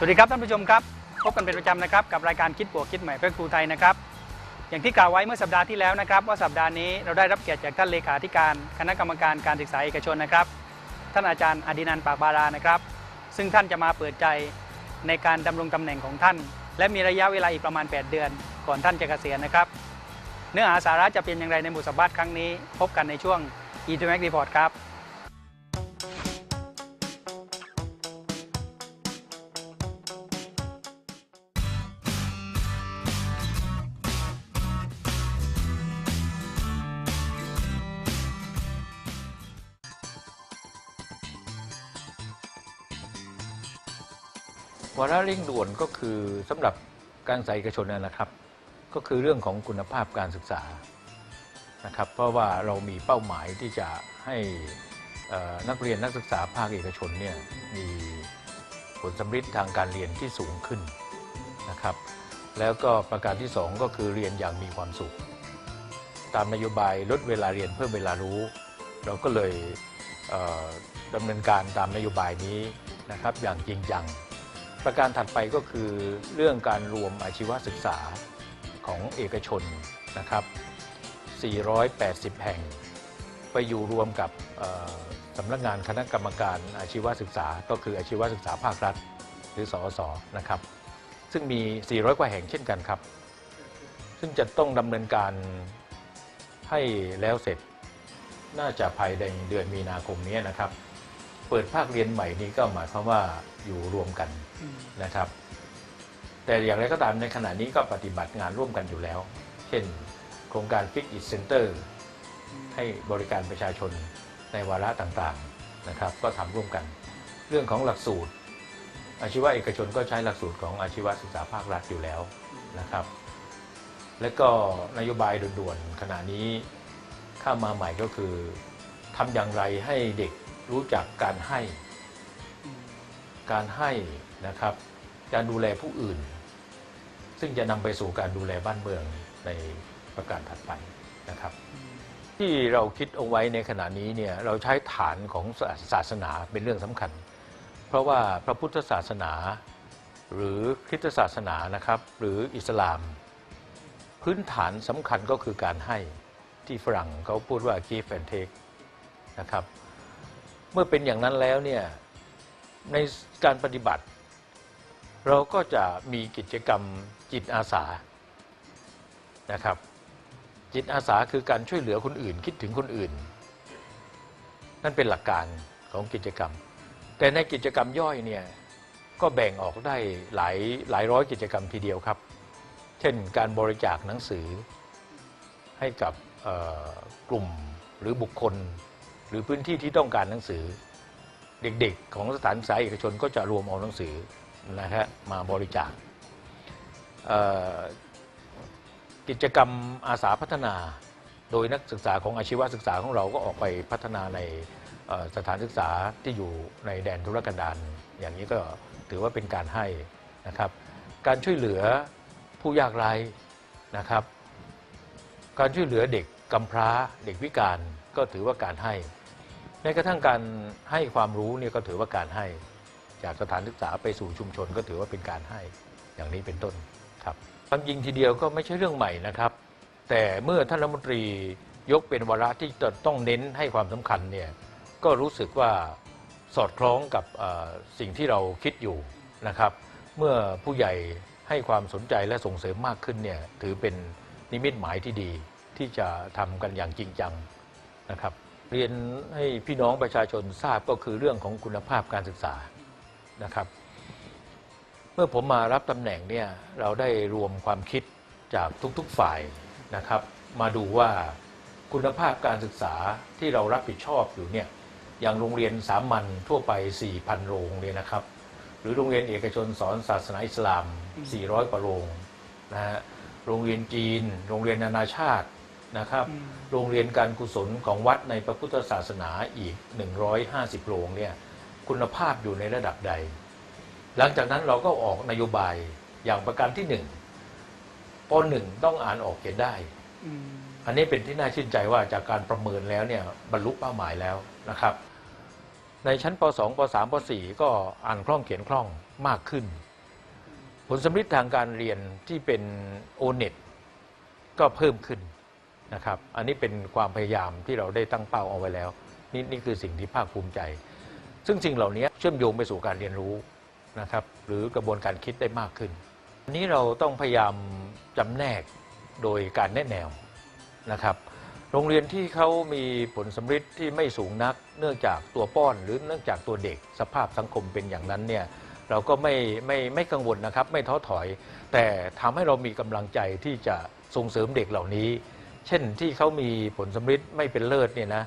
สวัสดีครับท่านผู้ชมครับ พบกันเป็นประจำนะครับกับรายการคิดบวกคิดใหม่เพื่อครูไทยนะครับ อย่างที่กล่าวไว้เมื่อสัปดาห์ที่แล้วนะครับ ว่าสัปดาห์นี้เราได้รับเกียรติจากท่านเลขาธิการคณะกรรมการการศึกษาเอกชนนะครับ ท่านอาจารย์อดินันปากบารานะครับ ซึ่งท่านจะมาเปิดใจในการดำรงตำแหน่งของท่าน และมีระยะเวลาอีกประมาณ 8 เดือน ก่อนท่านจะเกษียณนะครับ เนื้อหาสาระจะเป็นอย่างไรในบทสัมภาษณ์ครั้งนี้ พบกันในช่วง e t m a c Report ครับ วาระเร่งด่วนก็คือสำหรับการศึกษาเอกชนนะนะครับ ก็คือเรื่องของคุณภาพการศึกษานะครับ เพราะว่าเรามีเป้าหมายที่จะให้นักเรียนนักศึกษาภาคเอกชนเนี่ยมีผลสำฤทธิ์ทางการเรียนที่สูงขึ้นนะครับ แล้วก็ประการที่สองก็คือเรียนอย่างมีความสุข ตามนโยบายลดเวลาเรียนเพิ่มเวลารู้ เราก็เลยเอ่อดำเนินการตามนโยบายนี้นะครับอย่างจริงจัง ประการถัดไปก็คือเรื่องการรวมอาชีวศึกษาของเอกชนนะครับ 480 แห่ง ไปอยู่รวมกับสำนักงานคณะกรรมการอาชีวศึกษา ก็คืออาชีวศึกษาภาครัฐ หรือสอสอนะครับ ซึ่งมี 400 กว่าแห่งเช่นกันครับ ซึ่งจะต้องดำเนินการให้แล้วเสร็จน่าจะภายในเดือนมีนาคมนี้นะครับ เปิดภาคเรียนใหม่นี้ก็หมายความว่าอยู่รวมกันนะครับ แต่อย่างไรก็ตามในขณะนี้ก็ปฏิบัติงานร่วมกันอยู่แล้ว เช่น โครงการ Fix It Center ให้บริการประชาชนในวาระต่างๆนะครับ ก็ทำร่วมกัน เรื่องของหลักสูตร อาชีวะเอกชนก็ใช้หลักสูตรของอาชีวศึกษาภาครัฐอยู่แล้วนะครับ และก็นโยบายด่วนๆขณะนี้ข้ามมาใหม่ก็คือทำอย่างไรให้เด็ก รู้จักการให้ การให้นะครับ การดูแลผู้อื่น ซึ่งจะนำไปสู่การดูแลบ้านเมืองในประการถัดไปนะครับ ที่เราคิดเอาไว้ในขณะนี้เนี่ยเราใช้ฐานของศาสนาเป็นเรื่องสำคัญ เพราะว่าพระพุทธศาสนา หรือคริสตศาสนานะครับ หรืออิสลาม พื้นฐานสำคัญก็คือการให้ที่ฝรั่งเขาพูดว่า give and take นะครับ เมื่อเป็นอย่างนั้นแล้วเนี่ยในการปฏิบัติ เราก็จะมีกิจกรรมจิตอาสานะครับ จิตอาสาคือการช่วยเหลือคนอื่น คิดถึงคนอื่น นั่นเป็นหลักการของกิจกรรม แต่ในกิจกรรมย่อยเนี่ยก็แบ่งออกได้หลายหลายร้อยกิจกรรมทีเดียวครับ เช่นการบริจาคหนังสือให้กับกลุ่มหรือบุคคล หรือพื้นที่ที่ต้องการหนังสือ เด็กๆ ของสถานศึกษาเอกชนก็จะรวมเอาหนังสือนะฮะมาบริจาคกิจกรรมอาสาพัฒนา โดยนักศึกษาของอาชีวศึกษาของเราก็ออกไปพัฒนาในสถานศึกษาที่อยู่ในแดนธุรกันดารอย่างนี้ก็ถือว่าเป็นการให้นะครับการช่วยเหลือผู้ยากไร้นะครับ การช่วยเหลือเด็กกำพร้าเด็กพิการก็ถือว่าการให้ แม้กระทั่งการให้ความรู้เนี่ยก็ถือว่าการให้ จากสถานศึกษาไปสู่ชุมชนก็ถือว่าเป็นการให้อย่างนี้เป็นต้นครับความจริงทีเดียวก็ไม่ใช่เรื่องใหม่นะครับ แต่เมื่อท่านรัฐมนตรียกเป็นวาระที่จะต้องเน้นให้ความสำคัญเนี่ยก็รู้สึกว่าสอดคล้องกับสิ่งที่เราคิดอยู่นะครับ เมื่อผู้ใหญ่ให้ความสนใจและส่งเสริมมากขึ้นเนี่ยถือเป็นนิมิตหมายที่ดีที่จะทำกันอย่างจริงจังนะครับ เรียนให้พี่น้องประชาชนทราบก็คือเรื่องของคุณภาพการศึกษานะครับ เมื่อผมมารับตำแหน่งเนี่ยเราได้รวมความคิดจากทุกๆฝ่ายนะครับ มาดูว่าคุณภาพการศึกษาที่เรารับผิดชอบอยู่เนี่ยอย่างโรงเรียนสามัญทั่วไป 4,000 โรงเนี่ยนะครับ หรือโรงเรียนเอกชนสอนศาสนาอิสลาม 400 กว่าโรงนะฮะโรงเรียนจีน โรงเรียนนานาชาติ นะครับอืมโรงเรียนการกุศลของวัดในพระพุทธศาสนาอีก 150 โรงเนี่ยคุณภาพอยู่ในระดับใด หลังจากนั้นเราก็ออกนโยบายอย่างประการที่หนึ่งปหนึ่งต้องอ่านออกเขียนได้อืมอันนี้เป็นที่น่าชื่นใจว่าจากการประเมินแล้วเนี่ยบรรลุเป้าหมายแล้วนะครับ ในชั้นป .2 ป .3 ป .4 ก็อ่านคล่องเขียนคล่องมากขึ้น ผลสำลิดทางการเรียนที่เป็นโอเน็ตก็เพิ่มขึ้น นะครับ อันนี้เป็นความพยายามที่เราได้ตั้งเป้าเอาไว้แล้ว นี่นี่คือสิ่งที่ภาคภูมิใจ ซึ่งสิ่งเหล่านี้เชื่อมโยงไปสู่การเรียนรู้นะครับ หรือกระบวนการคิดได้มากขึ้นอันนี้เราต้องพยายามจำแนกโดยการแนะแนวนะครับ โรงเรียนที่เขามีผลสำฤทธิ์ที่ไม่สูงนัก เนื่องจากตัวป้อนหรือเนื่องจากตัวเด็กสภาพสังคมเป็นอย่างนั้นเนี่ยเราก็ไม่ไม่ไม่กังวลนะครับ ไม่ท้อถอย แต่ทำให้เรามีกำลังใจที่จะส่งเสริมเด็กเหล่านี้ เช่นที่เขามีผลสำฤทธิ์ไม่เป็นเลิศเนี่ยนะ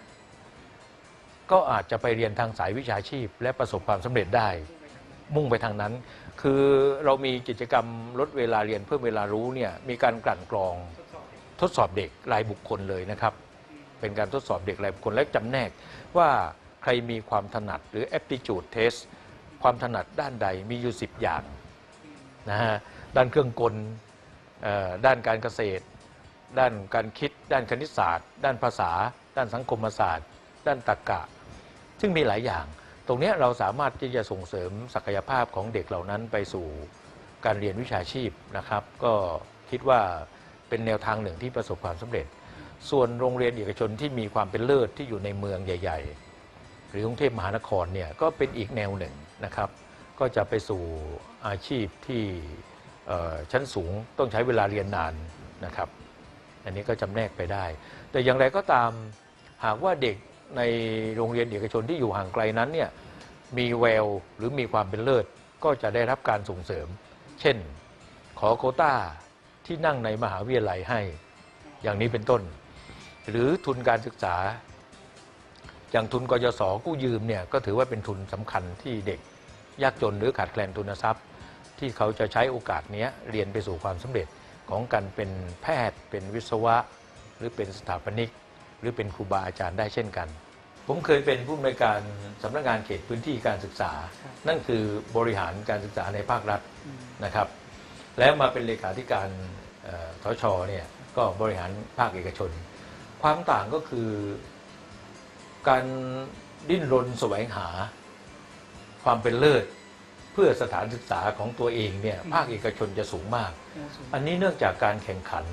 ก็อาจจะไปเรียนทางสายวิชาชีพ และประสบความสำเร็จได้ มุ่งไปทางนั้น คือเรามีกิจกรรมลดเวลาเรียนเพิ่มเวลารู้เนี่ยมีการกลั่นกรองทดสอบเด็กรายบุคคลเลยนะครับ เป็นการทดสอบเด็กรายบุคคลและจำแนกว่าใครมีความถนัดหรือ aptitude test ความถนัดด้านใดมีอยู่ 10 อย่างนะฮะด้านเครื่องกลด้านการเกษตร ด้านการคิด ด้านคณิตศาสตร์ ด้านภาษา ด้านสังคมศาสตร์ ด้านตรรกะ ซึ่งมีหลายอย่าง ตรงนี้เราสามารถที่จะส่งเสริมศักยภาพของเด็กเหล่านั้นไปสู่การเรียนวิชาชีพนะครับ ก็คิดว่าเป็นแนวทางหนึ่งที่ประสบความสำเร็จ ส่วนโรงเรียนเอกชนที่มีความเป็นเลิศที่อยู่ในเมืองใหญ่ ๆ หรือกรุงเทพมหานครเนี่ยก็เป็นอีกแนวหนึ่งนะครับ ก็จะไปสู่อาชีพที่ชั้นสูงต้องใช้เวลาเรียนนานนะครับ อันนี้ก็จำแนกไปได้ แต่อย่างไรก็ตามหากว่าเด็กในโรงเรียนเอกชนที่อยู่ห่างไกลนั้นเนี่ยมีแววหรือมีความเป็นเลิศก็จะได้รับการส่งเสริม เช่น ขอโควต้าที่นั่งในมหาวิทยาลัยให้ อย่างนี้เป็นต้น หรือทุนการศึกษา อย่างทุนกยศกู้ยืมเนี่ยก็ถือว่าเป็นทุนสำคัญที่เด็กยากจนหรือขาดแคลนทุนทรัพย์ ที่เขาจะใช้โอกาสเนี้ยเรียนไปสู่ความสำเร็จ ของการเป็นแพทย์ เป็นวิศวะ หรือเป็นสถาปนิก หรือเป็นครูบาอาจารย์ได้เช่นกัน ผมเคยเป็นผู้อำนวยการสำนักงานเขตพื้นที่การศึกษาครับนั่นคือบริหารการศึกษาในภาครัฐอืมนะครับ แล้วมาเป็นเลขาธิการเอ่อทชเนี่ยก็บริหารภาคเอกชน ความต่างก็คือการดิ้นรนแสวงหาความเป็นเลิศ เพื่อสถานศึกษาของตัวเองเนี่ยภาคเอกชนจะสูงมาก อันนี้เนื่องจากการแข่งขัน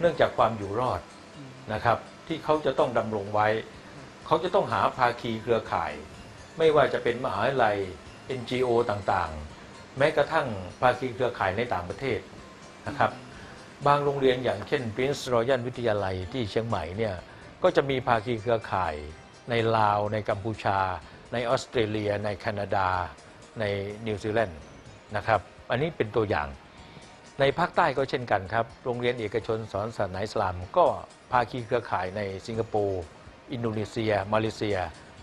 เนื่องจากความอยู่รอดอืมนะครับที่เขาจะต้องดำรงไว้ เขาจะต้องหาภาคีเครือข่าย ไม่ว่าจะเป็นมหาวิทยาลัย NGO ต่างๆ แม้กระทั่งภาคีเครือข่ายในต่างประเทศนะครับบางโรงเรียนอย่างเช่น Prince Royal วิทยาลัยที่เชียงใหม่เนี่ยก็จะมีภาคีเครือข่ายในลาว ในกัมพูชา ในออสเตรเลีย ในแคนาดา ในนิวซีแลนด์นะครับอันนี้เป็นตัวอย่าง ในภาคใต้ก็เช่นกันครับ โรงเรียนเอกชนสอนศาสนาอิสลาม ก็ภาคีเครือข่ายในสิงคโปร์อินโดนีเซีย มาเลเซีย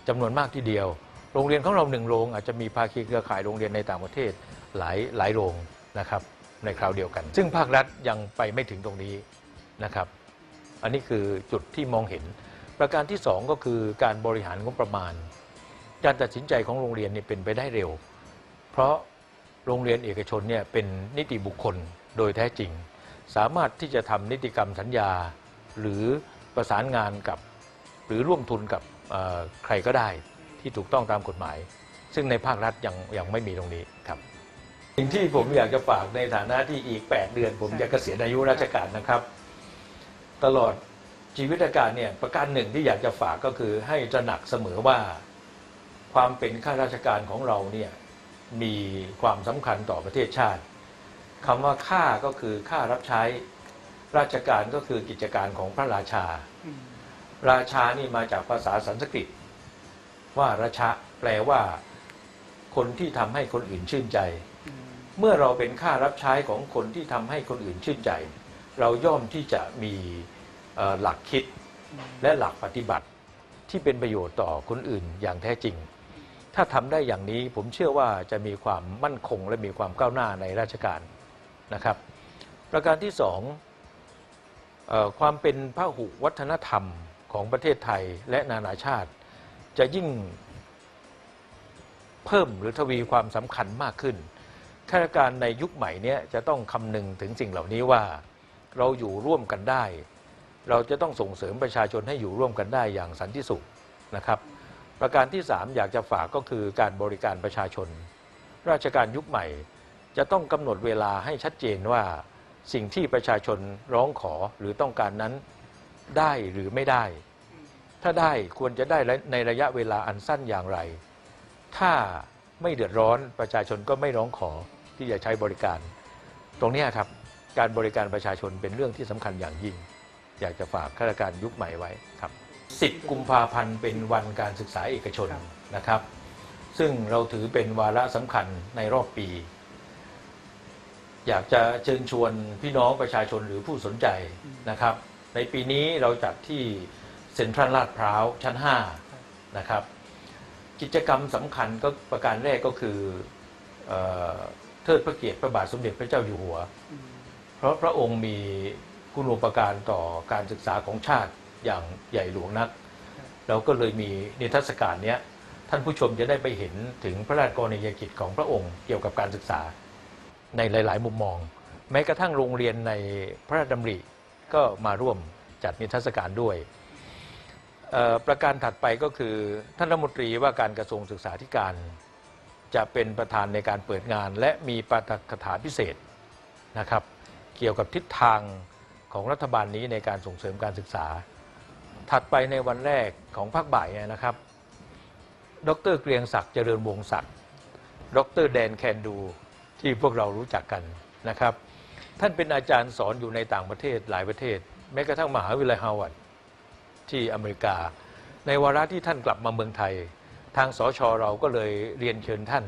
จำนวนมากทีเดียว โรงเรียนของเราหนึ่งโรงอาจจะมีภาคีเครือข่ายโรงเรียนในต่างประเทศหลายหลายโรงนะครับในคราวเดียวกัน ซึ่งภาครัฐยังไปไม่ถึงตรงนี้นะครับ อันนี้คือจุดที่มองเห็น ประการที่สองก็คือการบริหารงบประมาณ การตัดสินใจของโรงเรียนเนี่ยเป็นไปได้เร็ว เพราะโรงเรียนเอกชนเนี่ยเป็นนิติบุคคลโดยแท้จริง สามารถที่จะทำนิติกรรมสัญญา หรือประสานงานกับ หรือร่วมทุนกับใครก็ได้ที่ถูกต้องตามกฎหมาย ซึ่งในภาครัฐยังยังไม่มีตรงนี้ครับสิ่งที่ผมอยากจะฝากในฐานะที่อีก 8 เดือน ผมจะเกษียณอายุราชการนะครับ ตลอดชีวิตาการเนี่ยประการหนึ่งที่อยากจะฝากก็คือให้ตระหนักเสมอว่า ความเป็นข้าราชการของเราเนี่ย มีความสำคัญต่อประเทศชาติคำว่าข้าก็คือข้ารับใช้ ราชการก็คือกิจการของพระราชา ราชานี่มาจากภาษาสันสกฤต ว่าราชะแปลว่า คนที่ทำให้คนอื่นชื่นใจ เมื่อเราเป็นข้ารับใช้ของคนที่ทำให้คนอื่นชื่นใจ เราย่อมที่จะมีหลักคิดและหลักปฏิบัติที่เป็นประโยชน์ต่อคนอื่นอย่างแท้จริง ถ้าทำได้อย่างนี้ผมเชื่อว่าจะมีความมั่นคงและมีความก้าวหน้าในราชการนะครับ ประการที่สองออความเป็นพหุวัฒนธรรมของประเทศไทยและนานาชาติ จะยิ่งเพิ่มหรือทวีความสำคัญมากขึ้นข้าราชการในยุคใหม่เนี้ยจะต้องคำนึงถึงสิ่งเหล่านี้ว่าเราอยู่ร่วมกันได้ เราจะต้องส่งเสริมประชาชนให้อยู่ร่วมกันได้อย่างสันติสุขนะครับ ประการที่ 3 อยากจะฝากก็คือการบริการประชาชน ราชการยุคใหม่ จะต้องกำหนดเวลาให้ชัดเจนว่า สิ่งที่ประชาชนร้องขอหรือต้องการนั้นได้หรือไม่ได้ ถ้าได้ควรจะได้ในระยะเวลาอันสั้นอย่างไร ถ้าไม่เดือดร้อนประชาชนก็ไม่ร้องขอที่จะใช้บริการ ตรงนี้ครับการบริการประชาชนเป็นเรื่องที่สำคัญอย่างยิ่ง อยากจะฝากข้าราชการยุคใหม่ไว้ครับ 10 กุมภาพันธ์เป็นวันการศึกษาเอกชนนะครับ ซึ่งเราถือเป็นวาระสำคัญในรอบปี อยากจะเชิญชวนพี่น้องประชาชนหรือผู้สนใจนะครับ ในปีนี้เราจัดที่เซ็นทรัลลาดพร้าวชั้น 5 นะครับ กิจกรรมสำคัญก็ประการแรกก็คือเออเทิดพระเกียรติพระบาทสมเด็จพระเจ้าอยู่หัว เพราะพระองค์มีคุณูปการต่อการศึกษาของชาติ อย่างใหญ่หลวงนัก เราก็เลยมีนิทรรศการเนี้ยท่านผู้ชมจะได้ไปเห็นถึงพระราชกรณียกิจของพระองค์เกี่ยวกับการศึกษาในหลาย ๆ มุมมอง แม้กระทั่งโรงเรียนในพระราชดำริก็มาร่วมจัดนิทรรศการด้วยเอ่อประการถัดไปก็คือท่านรัฐมนตรีว่าการกระทรวงศึกษาธิการ จะเป็นประธานในการเปิดงาน และมีปาฐกถาพิเศษนะครับ เกี่ยวกับทิศทางของรัฐบาลนี้ในการส่งเสริมการศึกษา ถัดไปในวันแรกของภาคบ่ายนะครับ ดรเกรียงศักดิ์เจริญวงศักดิ์ ดรแดนแคนดูที่พวกเรารู้จักกันนะครับ ท่านเป็นอาจารย์สอนอยู่ในต่างประเทศหลายประเทศ แม้กระทั่งมหาวิทยาลัยฮาวาดที่อเมริกา ในวาระที่ท่านกลับมาเมืองไทย ทางสชเราก็เลยเรียนเชิญท่าน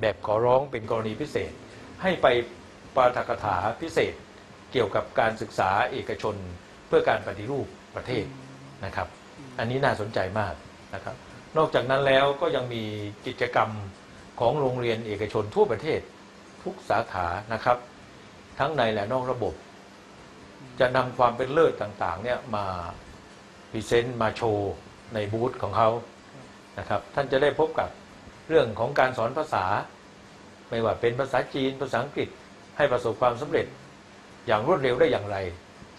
แบบขอร้องเป็นกรณีพิเศษ ให้ไปปาฐกถาพิเศษ เกี่ยวกับการศึกษาเอกชนเพื่อการปฏิรูปประเทศ นะครับ อันนี้น่าสนใจมากนะครับ นอกจากนั้นแล้วก็ยังมีกิจกรรมของโรงเรียนเอกชนทั่วประเทศทุกสาขานะครับ ทั้งในและนอกระบบ จะนำความเป็นเลิศต่างๆเนี่ยมาพรีเซนต์มาโชว์ในบูธของเขานะครับ ท่านจะได้พบกับเรื่องของการสอนภาษา ไม่ว่าเป็นภาษาจีนภาษาอังกฤษให้ประสบความสำเร็จอย่างรวดเร็วได้อย่างไร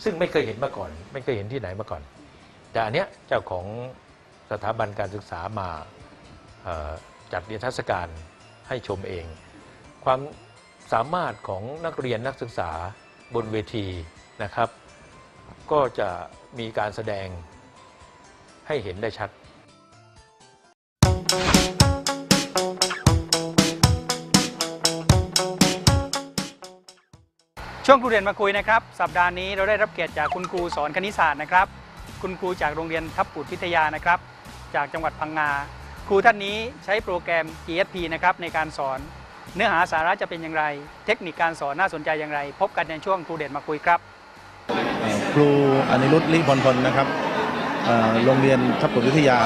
ซึ่งไม่เคยเห็นมาก่อน ไม่เคยเห็นที่ไหนมาก่อน แต่อันเนี้ยเจ้าของสถาบันการศึกษามาจัดนิทรรศการให้ชมเอง ความสามารถของนักเรียนนักศึกษาบนเวทีนะครับ ก็จะมีการแสดงให้เห็นได้ชัดช่วงครูเรียนมาคุยนะครับ สัปดาห์นี้เราได้รับเกียรติจากคุณครูสอนคณิตศาสตร์นะครับ คุณครูจากโรงเรียนทับปุตพิทยานะครับ จากจังหวัดพังงา ครูท่านนี้ใช้โปรแกรม GSP นะครับในการสอน เนื้อหาสาระจะเป็นอย่างไร เทคนิคการสอนน่าสนใจอย่างไร พบกันในช่วงครูเด่นมาคุยครับ ครูอนิรุตลิพลพลนะครับโรงเรียนทับปุตวิทยา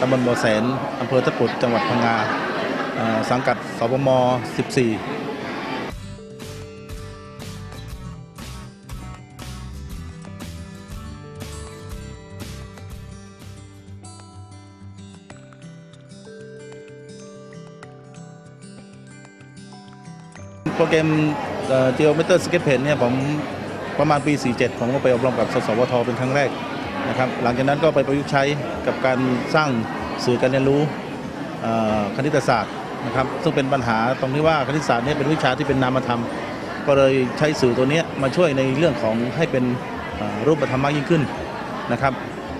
ตำบลบ่อแสนอำเภอทับปุตจังหวัดพังงาสังกัดสปม14 โปรแกมเอ่อ Geometer Sketch Pen เนี่ยผมประมาณปี 47 ผมก็ไปอบรมกับสสวทเป็นครั้งแรกนะครับหลังจากนั้นก็ไปประยุกต์ใช้กับการสร้างสื่อการเรียนรู้คณิตศาสตร์นะครับซึ่งเป็นปัญหาตรงที่ว่าคณิตศาสตร์เนี่ยเป็นวิชาที่เป็นนามธรรม ก็เลยใช้สื่อตัวเนี้ยมาช่วยในเรื่องของให้เป็นรูปธรรมมากยิ่งขึ้นนะครับ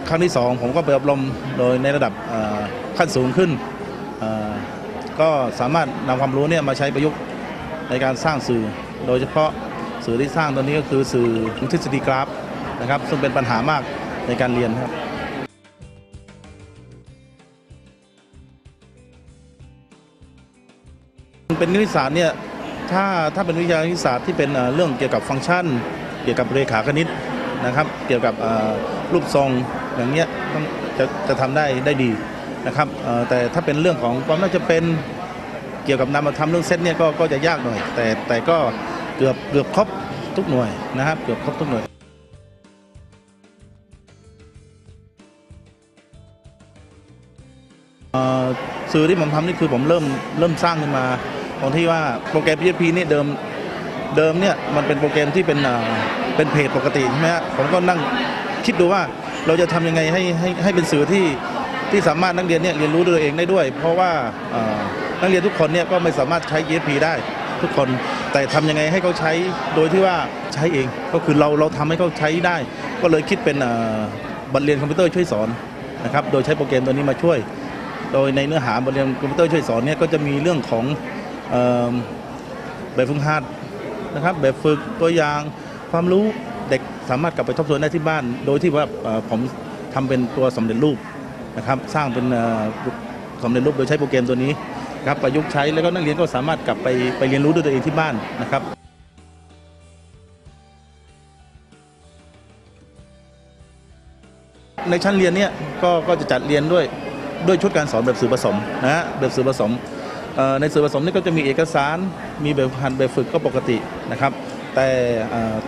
ครั้งที่ 2 ผมก็ไปอบรมโดยในระดับขั้นสูงขึ้น ก็สามารถนำความรู้เนี่ยมาใช้ประยุกต์ ในการสร้างสื่อ โดยเฉพาะสื่อที่สร้างตัวนี้ก็คือสื่อทฤษฎีกราฟนะครับซึ่งเป็นปัญหามากในการเรียนครับเป็นคณิตศาสตร์เนี่ยถ้าถ้าเป็นวิชาคณิตศาสตร์ที่เป็นเรื่องเกี่ยวกับฟังก์ชัน เกี่ยวกับเรขาคณิตนะครับ เกี่ยวกับรูปทรงอย่างเงี้ยต้องจะจะทำได้ได้ดีนะครับแต่ถ้าเป็นเรื่องของความน่าจะเป็น กี่ยวกับนามธรรมเรื่องเซตเนี่ยก็ก็จะยากหน่อย แต่แต่ก็เกือบเกือบครบทุกหน่วยนะครับ เกือบครบทุกหน่วยสื่อที่ผมทำนี่คือผมเริ่มเริ่มสร้างขึ้นมาตรงที่ว่าโปรแกรม PHP นี่เดิมเดิมเนี่ยมันเป็นโปรแกรมที่เป็นเป็นเพจปกติใช่ไหมฮะผมก็นั่งคิดดูว่าเราจะทำยังไงให้ให้ให้เป็นสื่อที่ที่สามารถนักเรียนเนี่ยเรียนรู้ด้วยตัวเองได้ด้วย เพราะว่า นักเรียนทุกคนเนี่ยก็ไม่สามารถใช้ ESP ได้ทุกคน แต่ทำยังไงให้เขาใช้โดยที่ว่าใช้เองก็คือเราเราทำให้เขาใช้ได้ ก็เลยคิดเป็นบทเรียนคอมพิวเตอร์ช่วยสอนนะครับโดยใช้โปรแกรมตัวนี้มาช่วย โดยในเนื้อหาบทเรียนคอมพิวเตอร์ช่วยสอนเนี่ยก็จะมีเรื่องของออแบบฝึกหัดนะครับแบบฝึกตัวอย่างความรู้เด็กสามารถกลับไปทบทวนได้ที่บ้าน โดยที่ว่าผมทำเป็นตัวสำเร็จรูปนะครับสร้างเป็นเอ่อสำเร็จรูปโดยใช้โปรแกรมตัวนี้ ครับประยุกต์ใช้แล้วก็นักเรียนก็สามารถกลับไปไปเรียนรู้ด้วยตัวเองที่บ้านนะครับในชั้นเรียนเนี่ยก็ก็จะจัดเรียนด้วยด้วยชุดการสอนแบบสื่อผสมนะฮะแบบสื่อผสมในสื่อผสมนี่ก็จะมีเอกสารมีแบบหันแบบฝึกก็ปกตินะครับ แต่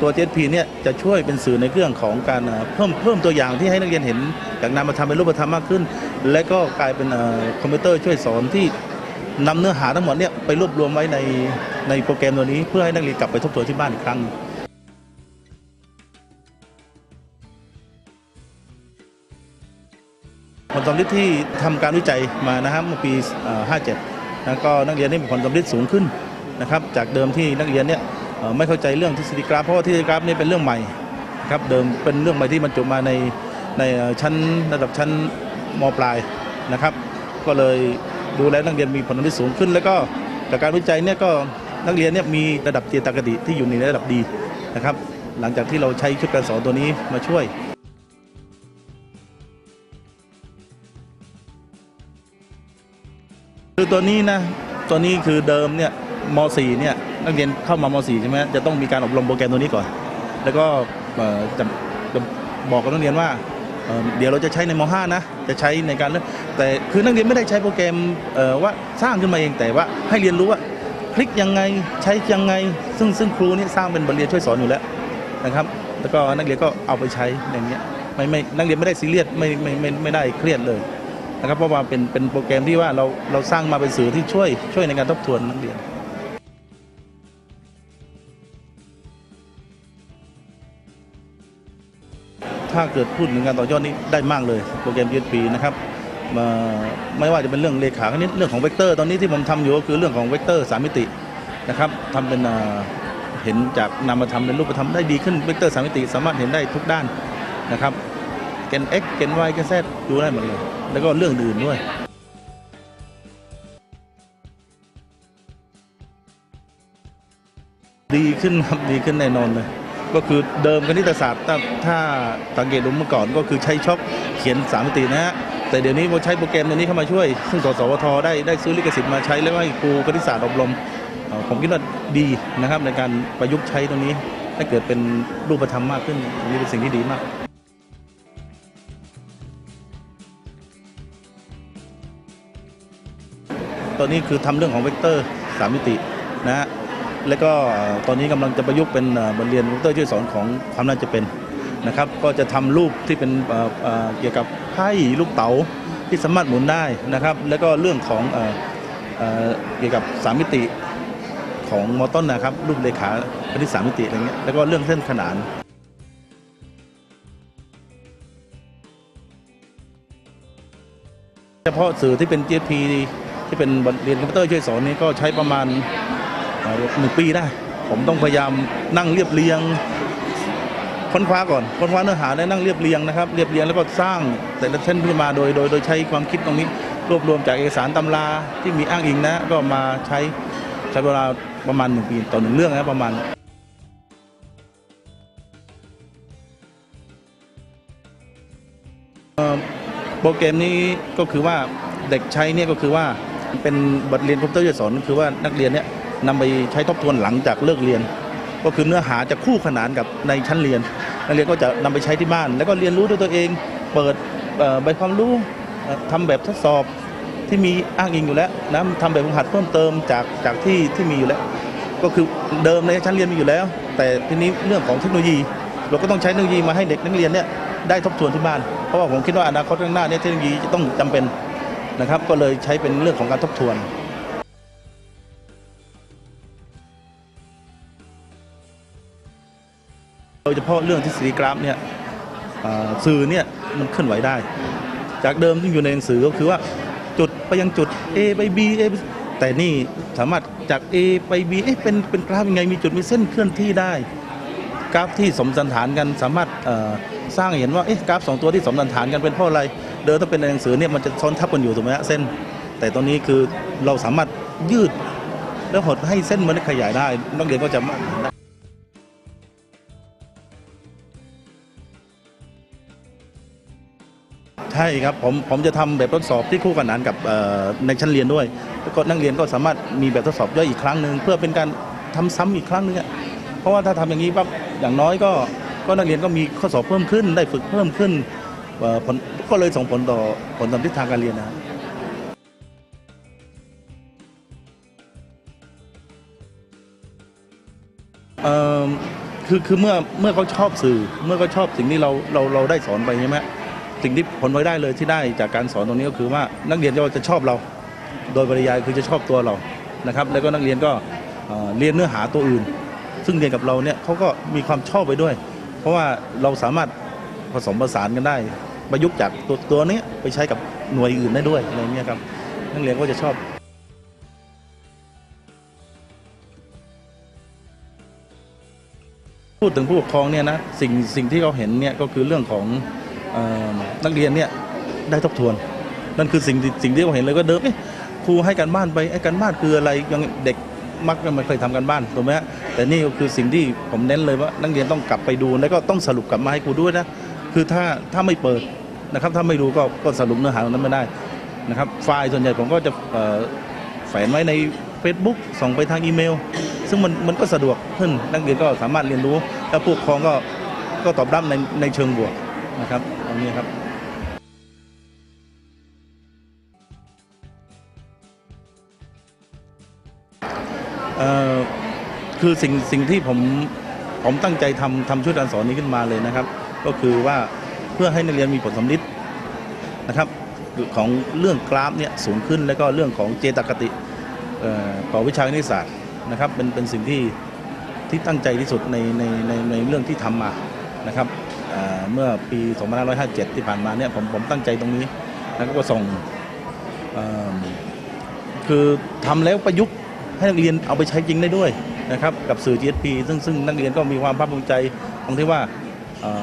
ตัว JSP เนี่ยจะช่วยเป็นสื่อในเรื่องของการเพิ่มเพิ่มตัวอย่างที่ให้นักเรียนเห็นจากนามธรรมเป็นรูปธรรมมากขึ้น และก็กลายเป็นคอมพิวเตอร์ช่วยสอนที่ นำเนื้อหาทั้งหมดเนี่ยไปรวบรวมไว้ในในโปรแกรมตัวนี้ เพื่อให้นักเรียนกลับไปทบทวนที่บ้านอีกครั้งผลสำลิดที่ทำการวิจัยมานะครับเมื่อปี 57แล้วก็นักเรียนได้มีผลสำลิดสูงขึ้นนะครับจากเดิมที่นักเรียนเนี่ยไม่เข้าใจเรื่องทฤษฎีกราฟเพราะว่าทฤษฎีกราฟนี่เป็นเรื่องใหม่ครับเดิมเป็นเรื่องใหม่ที่บรรจุมาในในชั้นระดับชั้นมปลายนะครับ ก็เลย ดูแลนักเรียนมีผลสำลิดสูงขึ้น แล้วก็จากการวิจัยเนี่ยก็นักเรียนเนี่ยมีระดับเจตคติที่อยู่ในระดับดีนะครับ หลังจากที่เราใช้ชุดการสอนตัวนี้มาช่วยคือตัวนี้นะตัวนี้คือเดิมเนี่ยม .4 เนี่ยนักเรียนเข้ามาม .4 ใช่ไหมจะต้องมีการอบรมโปรแกรมตัวนี้ก่อน แล้วก็เอ่อจะจะบอกกับนักเรียนว่า เเดี๋ยวเราจะใช้ในม .5 นะ จะใช้ในการเลือกแต่คือนักเรียนไม่ได้ใช้โปรแกรมว่าสร้างขึ้นมาเองแต่ว่าให้เรียนรู้ว่าคลิกยังไงใช้ยังไง ซึ่งซึ่งครูนี่สร้างเป็นบทเรียนช่วยสอนอยู่แล้วนะครับ แล้วก็นักเรียนก็เอาไปใช้อย่างเงี้ยไม่ไม่นักเรียนไม่ได้ซีเรียสไม่ไม่ไม่ไม่ได้เครียดเลยนะครับเพราะว่าเป็นเป็นโปรแกรมที่ว่าเราเราสร้างมาเป็นสื่อที่ช่วยช่วยในการทบทวนนักเรียน ถ้าเกิดพูดถึงการต่อยอดนี้ได้มากเลยโปรแกรม GSP นะครับไม่ว่าจะเป็นเรื่องเลขาคณิตเรื่องของเวกเตอร์ตอนนี้ที่ผมทำอยู่ก็คือเรื่องของเวกเตอร์สามมิตินะครับทำเป็นเห็นจากนามธรรมเป็นรูปธรรมได้ดีขึ้นเวกเตอร์สามมิติ สามารถเห็นได้ทุกด้านนะครับเกณฑ์ x เกณฑ์ y เกณฑ์ z ดูได้หมดเลย แล้วก็เรื่องอื่นด้วยดีขึ้นครับดีขึ้นแน่นอนเลย ก็คือเดิมคณิตศาสตร์ถ้าถ้าสังเกตดูเมื่อก่อนก็คือใช้ช็อคเขียนสามมิตินะฮะแต่เดี๋ยวนี้พอใช้โปรแกรมตัวนี้เข้ามาช่วย ซึ่งสสวทได้ได้ซื้อลิขสิทธิ์มาใช้แล้วให้ครูคณิตศาสตร์อบรมผมคิดว่าดีนะครับในการประยุกต์ใช้ตรงนี้ให้เกิดเป็นรูปธรรมมากขึ้นนนี่เป็นสิ่งที่ดีมากตอนนี้คือทำเรื่องของเวกเตอร์สามมิตินะฮะ แล้วก็ตอนนี้กำลังจะประยุกต์เป็นบทเรียนเวกเตอร์ช่วยสอนของความน่าจะเป็นนะครับ ก็จะทำรูปที่เป็นเกี่ยวกับไพ่ลูกเต๋าที่สามารถหมุนได้นะครับ แล้วก็เรื่องของเกี่ยวกับสามมิติของมอต้นนะครับรูปเลขาคณิตสามมิติอะไรเงี้ยแล้วก็เรื่องเส้นขนานเฉพาะสื่อที่เป็น GSP ที่เป็นบทเรียนคอมพิวเตอร์ช่วยสอนนี้ก็ใช้ประมาณ หนึ่งปีได้ ผมต้องพยายามนั่งเรียบเรียงค้นคว้าก่อนค้นคว้าเนื้อหาได้นั่งเรียบเรียงนะครับเรียบเรียงแล้วก็สร้างแต่ละเส้นขึ้นมาโดยโดยโดยใช้ความคิดตรงนี้รวบรวมจากเอกสารตำราที่มีอ้างอิงนะ ก็มาใช้ใช้เวลาประมาณหนึ่งปีต่อหนึ่งเรื่องนะประมาณโปรแกรมนี้ก็คือว่าเด็กใช้เนี่ยก็คือว่าเป็นบทเรียนคอมพิวเตอร์จะสอนคือว่านักเรียนเนี่ย นำไปใช้ทบทวนหลังจากเลิกเรียน ก็คือเนื้อหาจะคู่ขนานกับในชั้นเรียนนักเรียนก็จะนำไปใช้ที่บ้าน แล้วก็เรียนรู้ด้วยตัวเอง เปิดใบความรู้เอ่อทำแบบทดสอบที่มีอ้างอิงอยู่แล้วนะทำแบบฝึกหัดเพิ่มเติมจากจากที่ที่มีอยู่แล้ว ก็คือเดิมในชั้นเรียนมีอยู่แล้ว แต่ทีนี้เรื่องของเทคโนโลยี เราก็ต้องใช้เทคโนโลยีมาให้เด็กนักเรียนเนี่ยได้ทบทวนที่บ้าน เพราะว่าผมคิดว่าอนาคตข้างหน้าเนี่ยเทคโนโลยีจะต้องจำเป็นนะครับ ก็เลยใช้เป็นเรื่องของการทบทวน โดยเฉพาะเรื่องทฤษฎีกราฟเนี่ยสื่อเนี่ยมันเคลื่อนไหวได้ จากเดิมที่อยู่ในหนังสือก็คือว่าจุดไปยังจุด A ไป B A แต่นี่สามารถจาก A ไป B เอ๊ะเป็นเป็นกราฟยังไงมีจุดมีเส้นเคลื่อนที่ได้ กราฟที่สมสันฐานกันสามารถสร้างเห็นว่าเอ๊ะกราฟสองตัวที่สมสันฐานกันเป็นเพราะอะไร เดิมถ้าเป็นในหนังสือเนี่ยมันจะซ้อนทับกันอยู่ถูกไหมฮะเส้น แต่ตอนนี้คือเราสามารถยืดแล้วหดให้เส้นมันขยายได้นักเรียนก็จะ ใช่ครับผมผมจะทำแบบทดสอบที่คู่ขนานกับในชั้นเรียนด้วยแล้วก็นักเรียนก็สามารถมีแบบทดสอบย่อยอีกครั้งหนึ่งเพื่อเป็นการทำซ้ำอีกครั้งหนึงเพราะว่าถ้าทำอย่างนี้ปั๊บอย่างน้อยก็ก็นักเรียนก็มีข้อสอบเพิ่มขึ้น ได้ฝึกเพิ่มขึ้นผลก็เลยส่งผลต่อผลต่อทิศทางการเรียนนะครับคือคือเมื่อเมื่อเขาชอบสื่อเมื่อเขาชอบสิ่งที่เราเราเราได้สอนไปใช่ไหม สิ่งที่ผลพลอยได้เลยที่ได้จากการสอนตรงนี้ก็คือว่านักเรียนจะชอบเรา โดยปริยายคือจะชอบตัวเรานะครับ แล้วก็นักเรียนก็เรียนเนื้อหาตัวอื่น ซึ่งเรียนกับเราเนี่ยเขาก็มีความชอบไปด้วย เพราะว่าเราสามารถผสมผสานกันได้ ประยุกต์จากตัวตัวนี้ไปใช้กับหน่วยอื่นได้ด้วยอะไรเงี้ยครับนักเรียนก็จะชอบพูดถึงผู้ปกครองเนี่ยนะสิ่งสิ่งที่เขาเห็นเนี่ยก็คือเรื่องของ นักเรียนเนี่ยได้ทบทวน นั่นคือสิ่งสิ่งที่เขาเห็นเลยก็เดิมเอ๊ะครูให้การบ้านไปไอ้การบ้านคืออะไรยังเด็กมักจะไม่เคยทำการบ้านถูกไหมฮะแต่นี่ก็คือสิ่งที่ผมเน้นเลยว่านักเรียนต้องกลับไปดูแล้วก็ต้องสรุปกลับมาให้ครูด้วยนะคือถ้าถ้าไม่เปิดนะครับถ้าไม่ดูก็ก็สรุปเนื้อหาตรงนั้นไม่ได้นะครับไฟล์ส่วนใหญ่ผมก็จะแฝงไว้ใน Facebook ส่งไปทางอีเมล ซึ่งมันมันก็สะดวกขึ้นนักเรียนก็สามารถเรียนรู้ แล้วผู้ปกครองก็ก็ตอบรับในในเชิงบวก นะครับตรงนี้ครับเอ่อคือสิ่งสิ่งที่ผมผมตั้งใจทำทำชุดการสอนนี้ขึ้นมาเลยนะครับ ก็คือว่าเพื่อให้นักเรียนมีผลสำลิดนะครับของเรื่องกราฟเนี่ยสูงขึ้นแล้วก็เรื่องของเจตคติเอ่อต่อวิชาคณิตศาสตร์นะครับเป็นเป็นสิ่งที่ที่ตั้งใจที่สุดในในในในเรื่องที่ทำมานะครับ เอ่อเมื่อปี 2557 ที่ผ่านมาเนี่ยผมผมตั้งใจตรงนี้แล้วก็ส่งคือทำแล้วประยุกต์ให้นักเรียนเอาไปใช้จริงได้ด้วยนะครับกับสื่อ GSP ซึ่งซึ่งนักเรียนก็มีความภาคภูมิใจตรงที่ว่า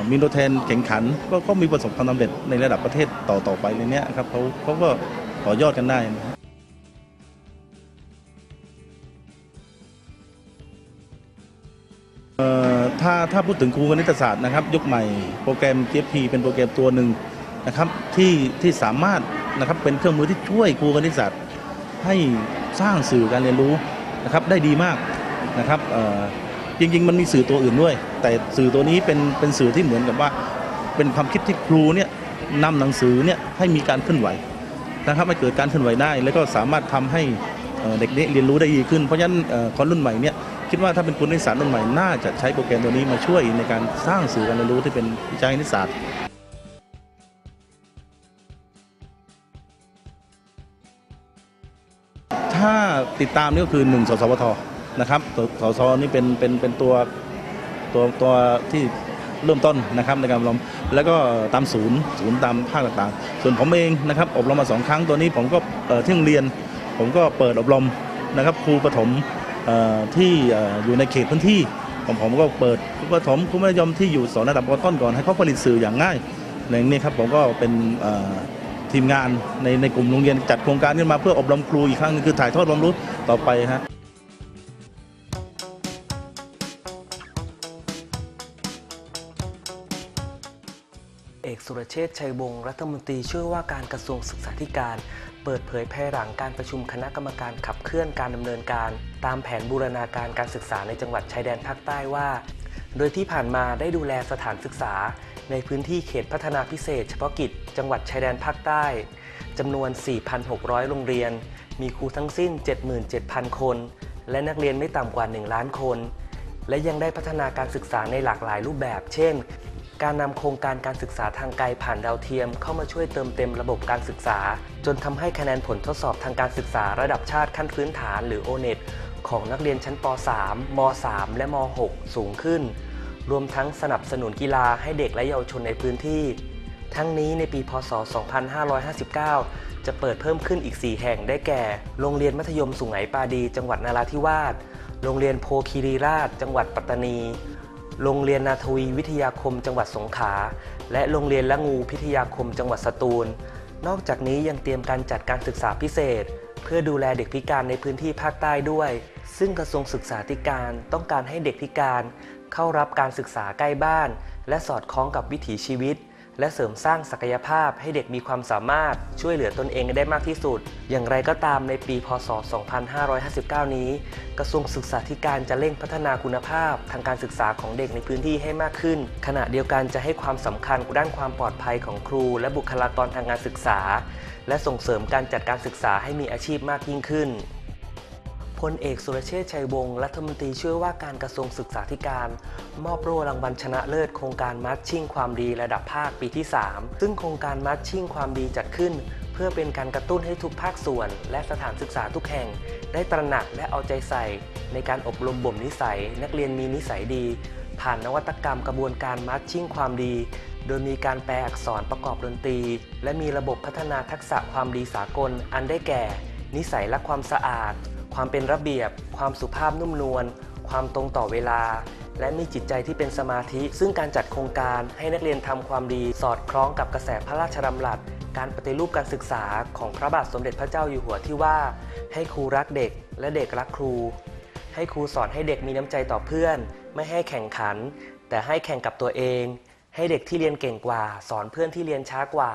มีตัวแทนแข่งขันก็ก็มีประสบความสำเร็จในระดับประเทศต่อต่อไปในนี้ครับเขาเขาก็ต่อยอดกันได้ ถ้าถ้าพูดถึงครูคณิตศาสตร์นะครับยุคใหม่โปรแกรม GSP เป็นโปรแกรมตัวหนึ่งนะครับที่ที่สามารถนะครับเป็นเครื่องมือที่ช่วยครูคณิตศาสตร์ให้สร้างสื่อการเรียนรู้นะครับได้ดีมากนะครับจริงๆ มันมีสื่อตัวอื่นด้วย แต่สื่อตัวนี้เป็นเป็นสื่อที่เหมือนกับว่า เป็นความคิดที่ครูเนี่ยนำหนังสือเนี่ยให้มีการเคลื่อนไหวนะครับให้เกิดการเคลื่อนไหวได้ แล้วก็สามารถทำให้เอ่อเด็กๆเรียนรู้ได้ดีขึ้น เพราะฉะนั้นเอ่อคนรุ่นใหม่เนี่ย คิดว่าถ้าเป็นคุณนิสสารุ่นใหม่น่าจะใช้โปรแกรมตัวนี้มาช่วยในการสร้างสื่อการเรียนรู้ที่เป็นวิชาคณิตศาสตร์ถ้าติดตามนี่ก็คือ1สสวทนะครับสสนี่เป็นเป็นเป็นตัวตัวตัวที่เริ่มต้นนะครับในการอบรมแล้วก็ตามศูนย์ศูนย์ตามภาคต่างๆ ส่วนผมเองนะครับอบรมมาสองครั้งตัวนี้ผมก็เอ่อที่โรงเรียน ผมก็เปิดอบรมนะครับครูประถม ที่อยู่ในเขตพื้นที่ผมผมก็เปิดครูประถมครูมัธยมที่อยู่สอนระดับปต้นก่อนให้เขาผลิตสื่ออย่างง่ายในนี้ครับผมก็เป็นทีมงานในในกลุ่มโรงเรียนจัดโครงการขึ้นมาเพื่ออบรมครูอีกครั้งนึงคือถ่ายทอดความรู้ต่อไปฮะเอกสุรเชษฐ์ชัยวงศ์รัฐมนตรีช่วยว่าการกระทรวงศึกษาธิการ เปิดเผยภายหลังการประชุมคณะกรรมการขับเคลื่อนการดำเนินการ ตามแผนบูรณาการการศึกษาในจังหวัดชายแดนภาคใต้ว่า โดยที่ผ่านมาได้ดูแลสถานศึกษา ในพื้นที่เขตพัฒนาพิเศษ เฉพาะกิจ จังหวัดชายแดนภาคใต้จำนวน 4,600 โรงเรียน มีครูทั้งสิ้น 77,000 คน และนักเรียนไม่ต่ำกว่า 1 ล้านคน และยังได้พัฒนาการศึกษาในหลากหลายรูปแบบ เช่น การนำโครงการการศึกษาทางไกลผ่านดาวเทียม เข้ามาช่วยเติมเต็มระบบการศึกษา จนทำให้คะแนนผลทดสอบทางการศึกษาระดับชาติขั้นพื้นฐานหรือ O-NET ของนักเรียนชั้นป .3 ม .3 และม .6 สูงขึ้น รวมทั้งสนับสนุนกีฬาให้เด็กและเยาวชนในพื้นที่ ทั้งนี้ในปีพศ 2559 จะเปิดเพิ่มขึ้นอีก 4 แห่งได้แก่ โรงเรียนมัธยมสุไหงปาดี จังหวัดนาราธิวาส โรงเรียนโพคีรีราช จังหวัดปัตตานี โรงเรียนนาทวีวิทยาคมจังหวัดสงขลา และโรงเรียนละงูพิทยาคมจังหวัดสตูล นอกจากนี้ยังเตรียมการจัดการศึกษาพิเศษ เพื่อดูแลเด็กพิการในพื้นที่ภาคใต้ด้วย ซึ่งกระทรวงศึกษาธิการต้องการให้เด็กพิการ เข้ารับการศึกษาใกล้บ้าน และสอดคล้องกับวิถีชีวิต และเสริมสร้างศักยภาพให้เด็กมีความสามารถช่วยเหลือตนเองได้มากที่สุด อย่างไรก็ตามในปี พศ 2559 นี้ กระทรวงศึกษาธิการจะเร่งพัฒนาคุณภาพ ทางการศึกษาของเด็กในพื้นที่ให้มากขึ้น ขณะเดียวกันจะให้ความสำคัญด้านความปลอดภัยของครู และบุคลากรทางการศึกษา และส่งเสริมการจัดการศึกษาให้มีอาชีพมากยิ่งขึ้น พลเอกสุรเชษฐ์ชัยวงศ์รัฐมนตรีช่วยว่าการกระทรวงศึกษาธิการ มอบโล่รางวัลชนะเลิศโครงการมัชชิ่งความดีระดับภาคปีที่ 3 ซึ่งโครงการมัชชิ่งความดีจัดขึ้น เพื่อเป็นการกระตุ้นให้ทุกภาคส่วน และสถานศึกษาทุกแห่ง ได้ตระหนักและเอาใจใส่ ในการอบรมบ่มนิสัย นักเรียนมีนิสัยดี ผ่านนวัตกรรมกระบวนการมัชชิ่งความดี โดยมีการแปลอักษรประกอบดนตรี และมีระบบพัฒนาทักษะความดีสากล อันได้แก่ นิสัยและความสะอาด ความเป็นระเบียบ ความสุภาพนุ่มนวล ความตรงต่อเวลา และมีจิตใจที่เป็นสมาธิ ซึ่งการจัดโครงการให้นักเรียนทำความดี สอดคล้องกับกระแสพระราชดำรัส การปฏิรูปการศึกษาของพระบาทสมเด็จพระเจ้าอยู่หัวที่ว่า ให้ครูรักเด็กและเด็กรักครู ให้ครูสอนให้เด็กมีน้ำใจต่อเพื่อน ไม่ให้แข่งขัน แต่ให้แข่งกับตัวเอง ให้เด็กที่เรียนเก่งกว่า สอนเพื่อนที่เรียนช้ากว่า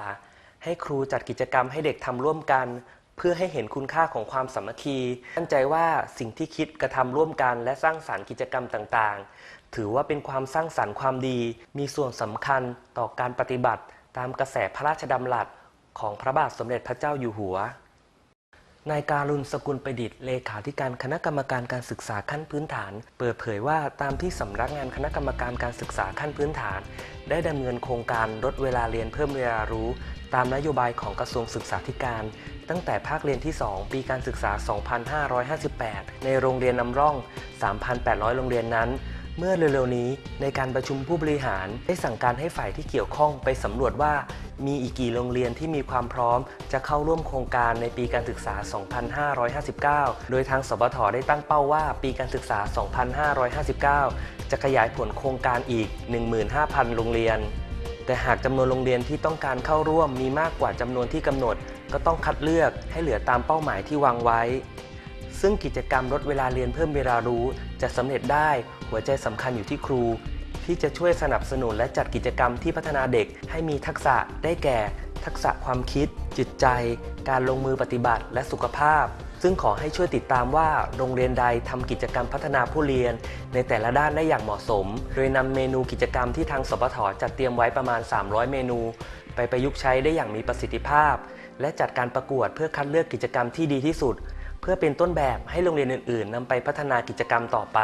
ให้ครูจัดกิจกรรมให้เด็กทำร่วมกัน เพื่อให้เห็นคุณค่าของความสามัคคีมั่นใจว่าสิ่งที่คิดกระทำร่วมกันและสร้างสารรค์กิจกรรมต่างๆ ถือว่าเป็นความสร้างสรรค์ความดี มีส่วนสำคัญต่อการปฏิบัติ ตามกระแสพระราชดำรัสของพระบาทสมเด็จพระเจ้าอยู่หัวนายการุณสกุลประดิษฐ์เลขาธิการคณะกรรมการการศึกษาขั้นพื้นฐาน เปิดเผยว่าตามที่สำนักงานคณะกรรมการการศึกษาขั้นพื้นฐาน ได้ดำเนินโครงการลดเวลาเรียนเพิ่มเวลารู้ ตามนโยบายของกระทรวงศึกษาธิการ ตั้งแต่ภาคเรียนที่ 2 ปีการศึกษา 2558 ในโรงเรียนนำร่อง 3,800 โรงเรียนนั้น เมื่อเร็วๆนี้ในการประชุมผู้บริหารได้สั่งการให้ฝ่ายที่เกี่ยวข้องไปสำรวจว่า มีอีกกี่โรงเรียนที่มีความพร้อม จะเข้าร่วมโครงการในปีการศึกษา 2559 โดยทางสบทได้ตั้งเป้าว่าปีการศึกษา 2559 จะขยายผลโครงการอีก 15,000 โรงเรียน แต่หากจำนวนโรงเรียนที่ต้องการเข้าร่วมมีมากกว่าจำนวนที่กำหนด ก็ต้องคัดเลือกให้เหลือตามเป้าหมายที่วางไว้ ซึ่งกิจกรรมลดเวลาเรียนเพิ่มเวลารู้จะสำเร็จได้หัวใจสำคัญอยู่ที่ครู ที่จะช่วยสนับสนุนและจัดกิจกรรมที่พัฒนาเด็กให้มีทักษะได้แก่ ทักษะความคิด จิตใจ การลงมือปฏิบัติและสุขภาพ ซึ่งขอให้ช่วยติดตามว่าโรงเรียนใดทำกิจกรรมพัฒนาผู้เรียน ในแต่ละด้านได้อย่างเหมาะสม โดยนำเมนูกิจกรรมที่ทางสปทจัดเตรียมไว้ประมาณ 300 เมนู ไปประยุกต์ใช้ได้อย่างมีประสิทธิภาพ และจัดการประกวดเพื่อคัดเลือกกิจกรรมที่ดีที่สุด เพื่อเป็นต้นแบบให้โรงเรียนอื่น ๆนำไปพัฒนากิจกรรมต่อไป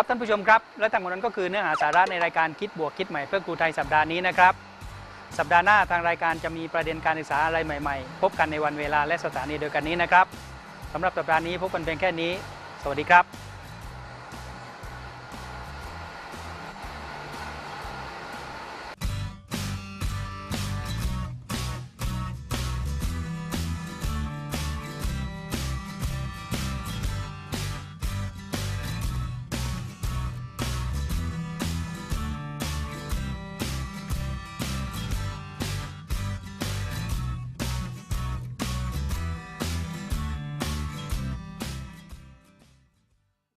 ครับท่านผู้ชมครับ และทั้งหมดนั้นก็คือเนื้อหาสาระในรายการคิดบวกคิดใหม่เพื่อครูไทยสัปดาห์นี้นะครับ สัปดาห์หน้าทางรายการจะมีประเด็นการศึกษาอะไรใหม่ ๆ พบกันในวันเวลาและสถานีเดียวกันนี้นะครับสำหรับสัปดาห์นี้พบกันเพียงแค่นี้ สวัสดีครับ